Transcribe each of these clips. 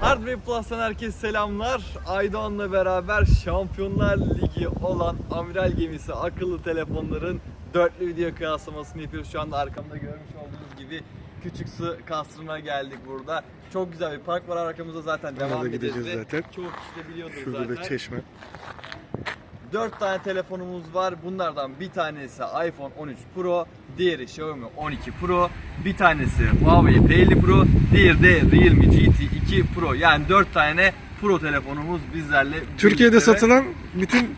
Hardware Plus'tan herkese selamlar. Aydoğan'la beraber Şampiyonlar Ligi olan Amiral gemisi akıllı telefonların dörtlü video kıyaslamasını yapıyoruz. Şu anda arkamda görmüş olduğunuz gibi küçük su kasrına geldik burada. Çok güzel bir park var arkamızda zaten devam edeceğiz. gideceğiz zaten. Çoğu kişi de biliyordur Şurada zaten. da çeşme. 4 tane telefonumuz var. Bunlardan bir tanesi iPhone 13 Pro, diğeri Xiaomi 12 Pro, bir tanesi Huawei P50 Pro, diğeri de Realme GT 2 Pro. Yani 4 tane Pro telefonumuz bizlerle. Türkiye'de satılan bütün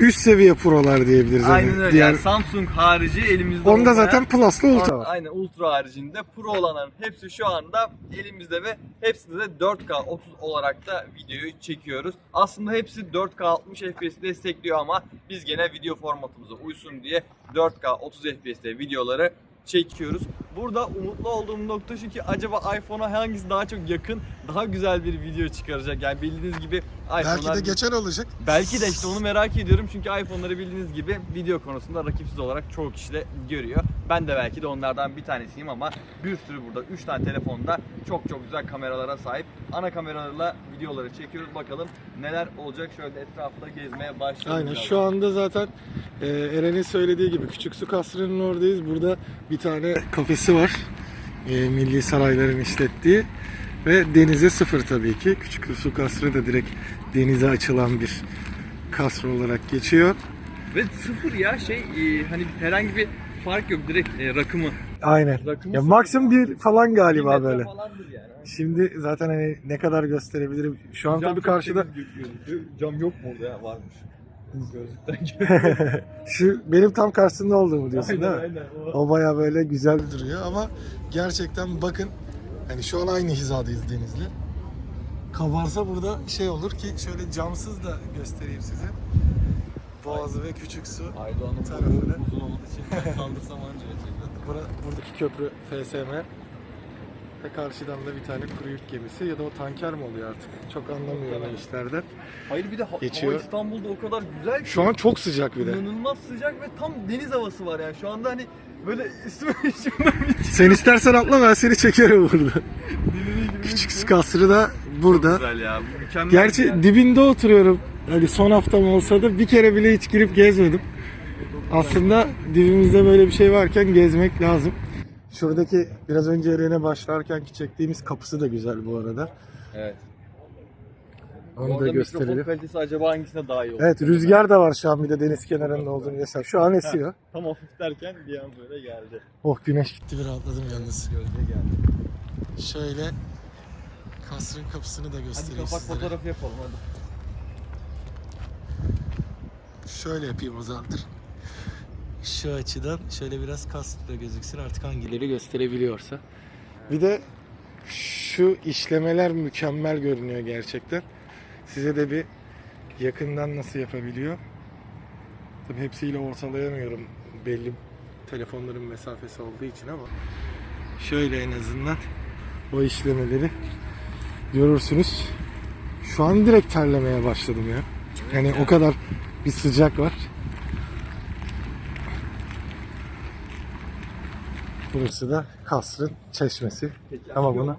üst seviye prolar diyebiliriz. hani. Aynen öyle. Diğer, Yani Samsung harici elimizde onda olmayan- zaten Plus'la Ultra var. Aynen Ultra haricinde Pro olanların hepsi şu anda elimizde ve hepsinde de 4K 30 olarak da videoyu çekiyoruz. Aslında hepsi 4K 60 FPS destekliyor ama biz gene video formatımıza uysun diye 4K 30 FPS'te videoları çekiyoruz. Burada umutlu olduğum nokta şu ki acaba iPhone'a hangisi daha çok yakın, daha güzel bir video çıkaracak. Yani bildiğiniz gibi Belki iPhone'lar de geçen olacak. Belki de işte onu merak ediyorum çünkü iPhone'ları bildiğiniz gibi video konusunda rakipsiz olarak çoğu kişi de görüyor. Ben de belki de onlardan bir tanesiyim ama bir sürü burada 3 tane telefonda çok çok güzel kameralara sahip. Ana kameralarla videoları çekiyoruz bakalım neler olacak. Şöyle etrafta gezmeye başlayalım. Aynen şu anda zaten e, Eren'in söylediği gibi Küçük Su Kasrı'nın oradayız. Burada bir tane kafesi var. E, Milli Sarayların işlettiği. Ve denize sıfır tabii ki. Küçük Su Kasrı da direkt denize açılan bir kasr olarak geçiyor. Ve sıfır ya şey e, hani herhangi bir fark yok direkt e, rakımı. Aynen. Rakımı Ya maksimum bir falan Bir galiba metre böyle. falandır yani. Şimdi zaten hani ne kadar gösterebilirim. Şu an Cam tabii karşıda. Cam yok mu orada ya? Varmış. Gözlükten şu benim tam karşısında olduğumu diyorsun Aynen, değil mi? aynen. O- O baya böyle güzel duruyor ama gerçekten bakın hani şu an aynı hizadayız Deniz'le. Kabarsa burada şey olur ki şöyle camsız da göstereyim size. Boğazı ve küçük su. Aydoğan'ın Tarafı boyu da. uzun olduğu için kaldırsam anca yetecek buradaki köprü FSM. Ve karşıdan da bir tane kuru yük gemisi ya da o tanker mi oluyor artık? Çok anlamıyorum o işlerden. Hayır bir de ha- Geçiyor. hava İstanbul'da o kadar güzel ki. Şu an çok sıcak bir de. İnanılmaz sıcak ve tam deniz havası var yani. Şu anda hani böyle üstüme üstüme Sen istersen atla ben seni çekerim burada. Küçük kasrı da burada. Güzel ya. Mükemmel. Gerçi yani. dibinde oturuyorum. Hani son haftam olsa da bir kere bile hiç girip gezmedim. Aslında dibimizde böyle bir şey varken gezmek lazım. Şuradaki biraz önce Eren'e başlarken ki çektiğimiz kapısı da güzel bu arada. Evet. Onu Orada da mikrofon gösterelim. kalitesi acaba hangisine daha iyi olur? Evet rüzgar da var şu an bir de deniz kenarında olduğunu mesela. Şu an esiyor. Tam hafif derken bir an böyle geldi. Oh güneş gitti bir rahatladım yalnız. Gölge geldi. Şöyle kasrın kapısını da Hadi göstereyim kapak sizlere. fotoğrafı yapalım hadi. Şöyle yapayım o zaman. Şu açıdan şöyle biraz kasıtla gözüksün artık hangileri gösterebiliyorsa. Bir de şu işlemeler mükemmel görünüyor gerçekten. Size de bir yakından nasıl yapabiliyor. Tabii hepsiyle ortalayamıyorum belli telefonların mesafesi olduğu için ama şöyle en azından o işlemeleri görürsünüz. Şu an direkt terlemeye başladım ya. Yani o kadar bir sıcak var. Burası da kasrın çeşmesi. Peki, Ama buna mu?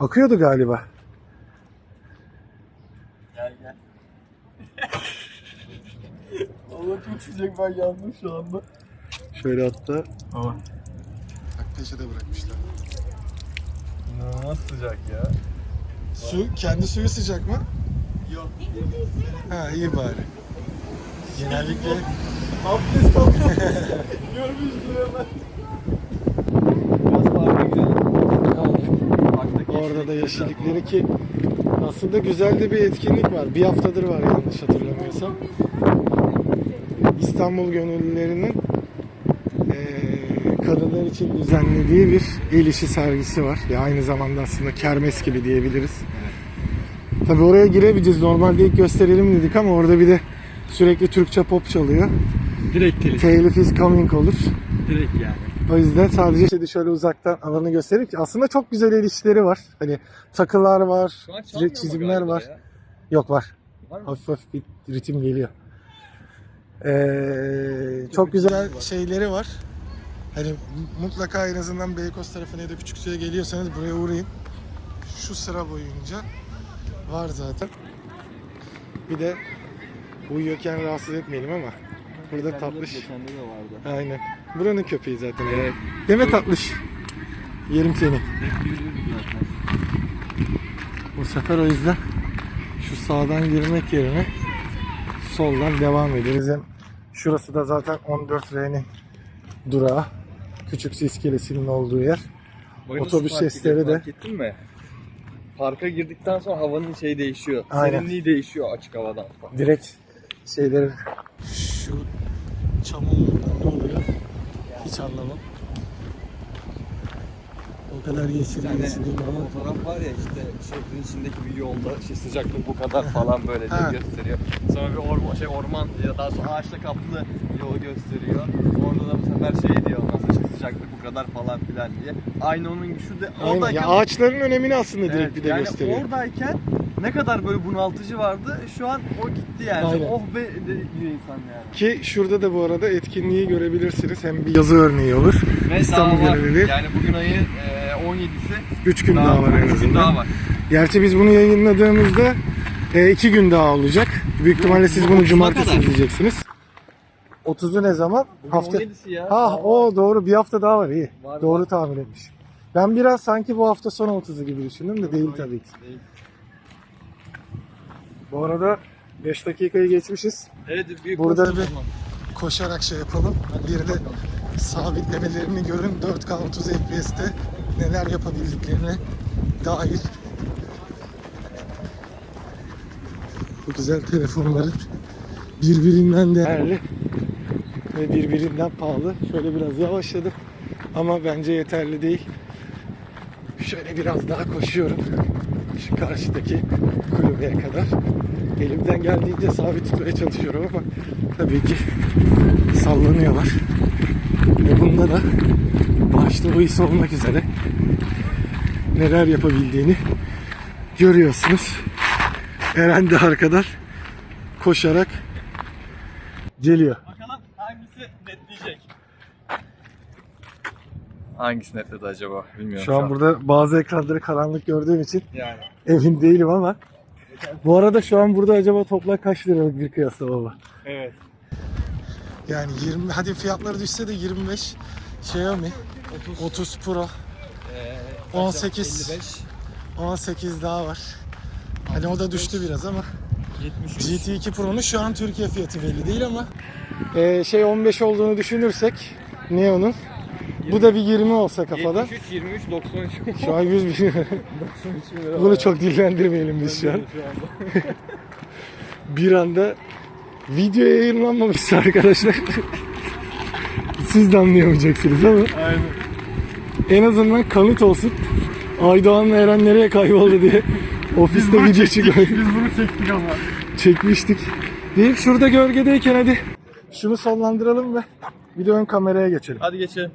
akıyordu galiba. Gel gel. Allah çok sıcak ben yandım şu anda. Şöyle hatta Ama. bak peşe de bırakmışlar. İnanılmaz sıcak ya. Su kendi suyu sıcak mı? Yok. Ha iyi bari. Genellikle Abdest alıyor. Görmüştür hemen. Biraz parka gidelim. Parktaki orada da yeşillikleri ki aslında güzel de bir etkinlik var. Bir haftadır var yanlış hatırlamıyorsam. İstanbul gönüllülerinin kadınlar için düzenlediği bir el işi sergisi var. Ya aynı zamanda aslında kermes gibi diyebiliriz. Tabi oraya giremeyeceğiz. Normalde ilk gösterelim dedik ama orada bir de sürekli Türkçe pop çalıyor. Direkt telif. Telif is coming olur. Direkt yani. O yüzden sadece şimdi şöyle uzaktan alanı göstereyim ki aslında çok güzel el işleri var. Hani takılar var, çizimler var. ya? Yok var. Var mı? Hafif hafif bir ritim geliyor. Ee, çok güzel şeyleri var. Hani mutlaka en azından Beykoz tarafına ya da Küçüksu'ya geliyorsanız buraya uğrayın. şu sıra boyunca var zaten. Bir de uyuyorken rahatsız etmeyelim ama burada tatlış. Aynen. Buranın köpeği zaten. Evet. Deme tatlış. Yerim seni. Hep yürüyoruz zaten. Bu sefer o yüzden şu sağdan girmek yerine soldan devam ederiz. Hem şurası da zaten 14R'nin durağı. Küçük iskelesinin olduğu yer. Nasıl Otobüs sesleri de. Fark ettin mi? Parka girdikten sonra havanın şeyi değişiyor. Aynen. Serinliği değişiyor açık havadan. Direkt şeyleri şu oluyor? Hiç anlamam. O kadar yeşil Yani ama fotoğraf var ya işte şehrin içindeki bir yolda işte sıcaklık bu kadar falan böyle diye gösteriyor. Sonra bir orman, şey orman ya daha sonra ağaçla kaplı yolu gösteriyor. Orada da bu sefer şey diyor ondan sonra işte sıcaklık bu kadar falan filan diye. Aynı onun şu de, Aynen. oradayken Ya ağaçların önemini aslında direkt Evet, bir de yani gösteriyor. oradayken ne kadar böyle bunaltıcı vardı şu an o gitti yani. Aynen. Oh be de- diyor insan yani. Ki şurada da bu arada etkinliği görebilirsiniz. Hem bir yazı örneği olur. Ve İstanbul daha var. Gönüllü. Yani bugün ayın e, 17'si 3 gün daha, var en azından. daha var. Gerçi biz bunu yayınladığımızda 2 gün daha olacak. Büyük ihtimalle siz bunu cumartesi kadar. izleyeceksiniz. 30'u ne zaman? Bugün Hafta. 17'si ya. Ha o doğru bir hafta daha var iyi. Var, doğru tahmin etmişim. Ben biraz sanki bu hafta sonu 30'u gibi düşündüm de değil tabii ki. Değil. Bu arada 5 dakikayı geçmişiz. Evet büyük Burada bir-. Koşarak şey yapalım. Bir de sabitlemelerini görün. 4K 30 FPS'te neler yapabildiklerine dair. Bu güzel telefonların birbirinden değerli ve birbirinden pahalı. Şöyle biraz yavaşladım ama bence yeterli değil. Şöyle biraz daha koşuyorum. Karşıdaki kulübeye kadar. Elimden geldiğince sabit tutmaya çalışıyorum ama tabii ki sallanıyorlar. Ve bunda da başta o his olmak üzere neler yapabildiğini görüyorsunuz. Eren de arkadan koşarak geliyor. Bakalım hangisi netleyecek? Hangisi netledi acaba? Bilmiyorum. Şu an burada bazı ekranları karanlık gördüğüm için yani. emin değilim ama. Bu arada şu an burada acaba toplam kaç liralık bir kıyaslama var? Evet. Yani 20 hadi fiyatları düşse de 25 Xiaomi 30, 30 Pro Ee, 18. 55, 18 daha var. Hani o da düştü biraz ama 73. GT2 Pro'nun şu an Türkiye fiyatı belli değil ama ee, şey 15 olduğunu düşünürsek Neo'nun bu da bir 20 olsa kafada. 73, 23, 93. Şu an 100 bin. 93 lira Bunu çok dillendirmeyelim biz şu an. Bir anda video yayınlanmamışsa arkadaşlar. Siz de anlayamayacaksınız ama Aynen. en azından kanıt olsun. Aydoğan'la Eren nereye kayboldu diye ofiste video çıkıyor. Biz bunu çektik ama. Çekmiştik. Deyip şurada gölgedeyken hadi şunu sonlandıralım ve bir de ön kameraya geçelim. Hadi geçelim.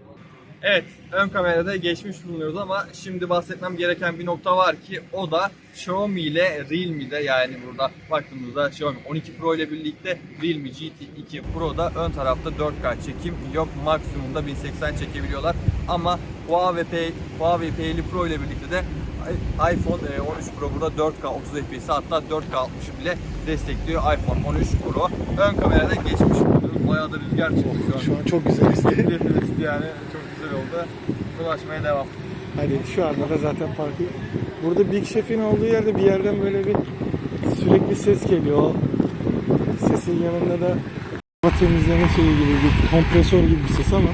Evet, ön kamerada geçmiş bulunuyoruz ama şimdi bahsetmem gereken bir nokta var ki o da Xiaomi ile Realme'de yani burada baktığımızda Xiaomi 12 Pro ile birlikte Realme GT2 Pro'da ön tarafta 4K çekim yok. Maksimumda 1080 çekebiliyorlar ama Huawei P, Huawei P50 Pro ile birlikte de iPhone e, 13 Pro burada 4K 30 FPS hatta 4K 60'ı bile destekliyor iPhone 13 Pro. Ön kamerada geçmiş bulunuyoruz. Bayağı da rüzgar çıktı şu an. Şu an çok güzel istedim. Nefes yani çok güzel oldu. Dolaşmaya devam. Hadi şu anda da zaten farkı. Burada Big Chef'in olduğu yerde bir yerden böyle bir sürekli ses geliyor. Sesin yanında da hava temizleme şeyi gibi bir kompresör gibi bir ses ama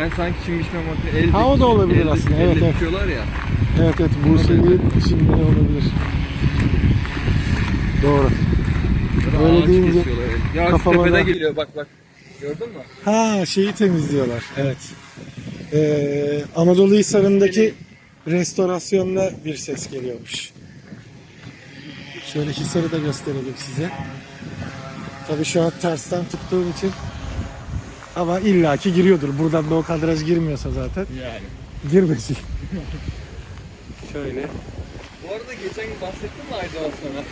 Ben sanki çim biçme makine el Ha, o da olabilir aslında, evet, evet. ya. evet evet bu seviye şimdi olabilir. Doğru. Ya da Öyle ağaç deyince. Ya kafama tepede geliyor bak bak. Gördün mü? Ha şeyi temizliyorlar. Evet. Ee, Anadolu Hisarı'ndaki restorasyonda bir ses geliyormuş. Şöyle Hisar'ı da gösterelim size. Tabii şu an tersten tuttuğum için ama illaki giriyordur. Buradan da o kadraj girmiyorsa zaten Yani. girmesin. Şöyle. Bu arada geçen gün bahsettim mi Aydoğan sana?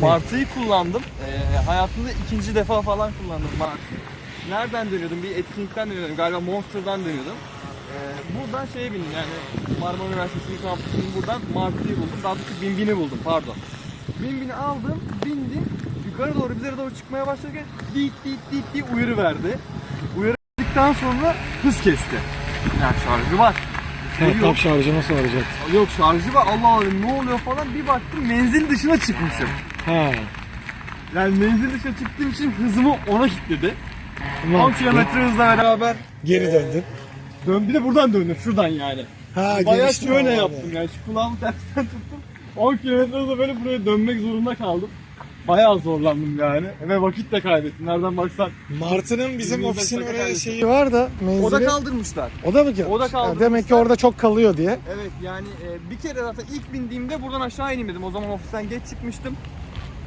Martı'yı kullandım. Ee, hayatımda ikinci defa falan kullandım Martı. Nereden dönüyordum? Bir etkinlikten dönüyordum. Galiba Monster'dan dönüyordum. buradan şeye bindim yani Marmara Üniversitesi'nin kampüsünün buradan Martı'yı buldum. Daha doğrusu Binbin'i buldum pardon. Binbin'i aldım, bindim. Yukarı doğru bizlere doğru çıkmaya başlarken dit dit dit diye uyarı verdi. Uyarı verdikten sonra hız kesti. Yani şarjı var. Ha, yok. tam şarjı nasıl olacak? Yok şarjı var Allah Allah ne oluyor falan bir baktım menzil dışına çıkmışım. Ha. Yani menzil dışına çıktığım için hızımı ona kilitledi. 10 mantıklı. kilometre hızla beraber Geri döndün. dön bir de buradan döndüm şuradan yani. Ha, Bayağı şöyle yaptım yani şu kulağımı tersten tuttum. 10 kilometre hızla böyle buraya dönmek zorunda kaldım. Bayağı zorlandım yani ve vakit de kaybettim. Nereden baksan. Martı'nın bizim 25 ofisin dakika oraya kaybettim. şeyi var da menzili. O da kaldırmışlar. O da mı ki? O da kaldırmışlar. demek ki orada çok kalıyor diye. Evet yani e, bir kere zaten ilk bindiğimde buradan aşağı ineyim dedim. O zaman ofisten geç çıkmıştım.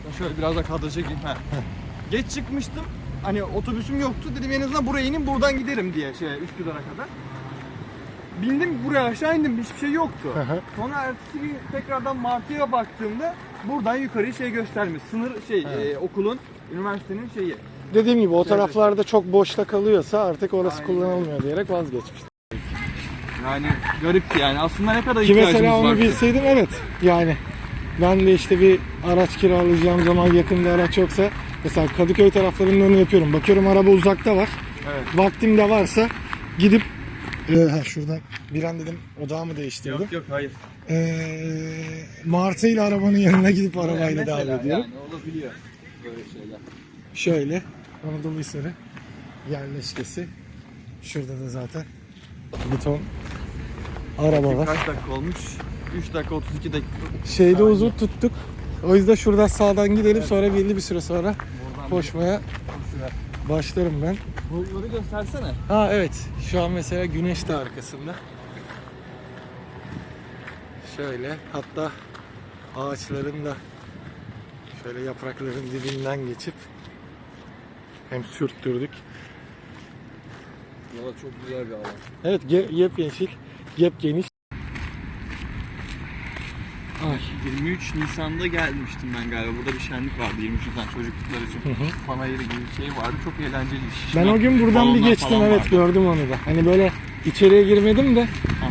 Ya şöyle biraz da kadra çekeyim. Ha. geç çıkmıştım. Hani otobüsüm yoktu. Dedim en azından buraya ineyim buradan giderim diye şey Üsküdar'a kadar. Bindim buraya aşağı indim hiçbir şey yoktu. Hı hı. Sonra ertesi gün tekrardan Martı'ya baktığımda buradan yukarıyı şey göstermiş. Sınır şey e, okulun, üniversitenin şeyi. Dediğim gibi o Evet. taraflarda çok boşta kalıyorsa artık orası Aynen. kullanılmıyor diyerek vazgeçmiş. Yani garipti yani. Aslında ne kadar Ki ihtiyacımız mesela onu var. bilseydim evet yani ben de işte bir araç kiralayacağım zaman yakında araç yoksa mesela Kadıköy taraflarında onu yapıyorum. Bakıyorum araba uzakta var. Evet. Vaktim de varsa gidip e, ha, şuradan bir an dedim odağımı değiştirdim. Yok yok hayır. E, Martı ile arabanın yanına gidip arabayla Mesela devam ediyorum. Yani olabiliyor böyle şeyler. Şöyle Anadolu Hisarı yerleşkesi. Şurada da zaten bir ton araba var. Kaç dakika olmuş? 3 dakika 32 dakika. Şeyde uzun tuttuk. O yüzden şuradan sağdan gidelim sonra belli bir süre sonra Buradan koşmaya. Başlarım ben. Bulutları göstersene. Ha evet şu an mesela güneş de arkasında. Şöyle hatta ağaçların da şöyle yaprakların dibinden geçip hem sürttürdük. Valla çok güzel bir alan. Evet yepyeşil, yepyeniş. 23 Nisan'da gelmiştim ben galiba. Burada bir şenlik vardı 23 Nisan çocukluklar için. Hı hı. Panayır gibi bir şey vardı. Çok eğlenceli. Ben o gün buradan bir Balonlar geçtim falan evet vardı. gördüm onu da. Hani böyle içeriye girmedim de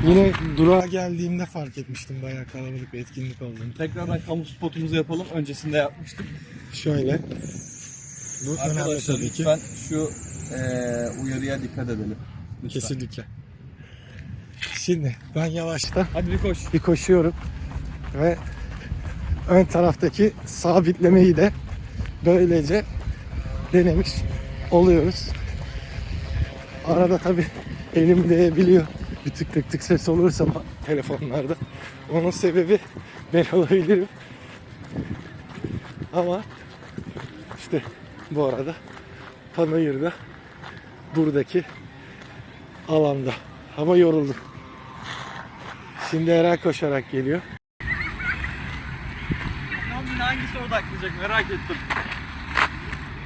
yine durağa geldiğimde fark etmiştim bayağı kalabalık bir etkinlik olduğunu. Tekrardan kamu spotumuzu yapalım. Öncesinde yapmıştık. Şöyle. Önemli Arkadaşlar tabii ki. lütfen şu eee, uyarıya dikkat edelim. Lütfen. Kesinlikle. Şimdi ben yavaştan Hadi bir koş. bir koşuyorum ve ön taraftaki sabitlemeyi de böylece denemiş oluyoruz. Arada tabi elim değebiliyor. Bir tık tık tık ses olursa telefonlarda. Onun sebebi ben olabilirim. Ama işte bu arada Panayır'da buradaki alanda. Hava yoruldu. Şimdi Eren koşarak geliyor. Hangisi odaklayacak merak ettim.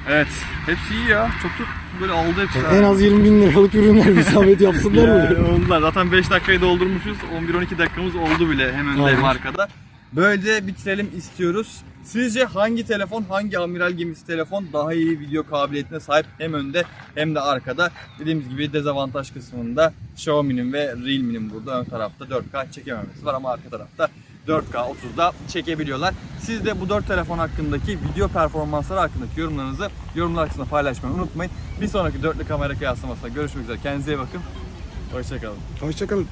Evet. Hepsi iyi ya. Çok çok böyle oldu hepsi. En az 20 bin liralık ürünler bir zahmet yapsınlar Yani mı? oldular. Zaten 5 dakikayı doldurmuşuz. 11-12 dakikamız oldu bile hem önde Aynen. hem arkada. Böyle bitirelim istiyoruz. Sizce hangi telefon, hangi amiral gemisi telefon daha iyi video kabiliyetine sahip hem önde hem de arkada? Dediğimiz gibi dezavantaj kısmında Xiaomi'nin ve Realme'nin burada ön tarafta 4K çekememesi var ama arka tarafta 4K 30'da çekebiliyorlar. Siz de bu 4 telefon hakkındaki video performansları hakkındaki yorumlarınızı yorumlar kısmında paylaşmayı unutmayın. Bir sonraki dörtlü kamera kıyaslamasında görüşmek üzere. Kendinize iyi bakın. Hoşçakalın. Hoşçakalın.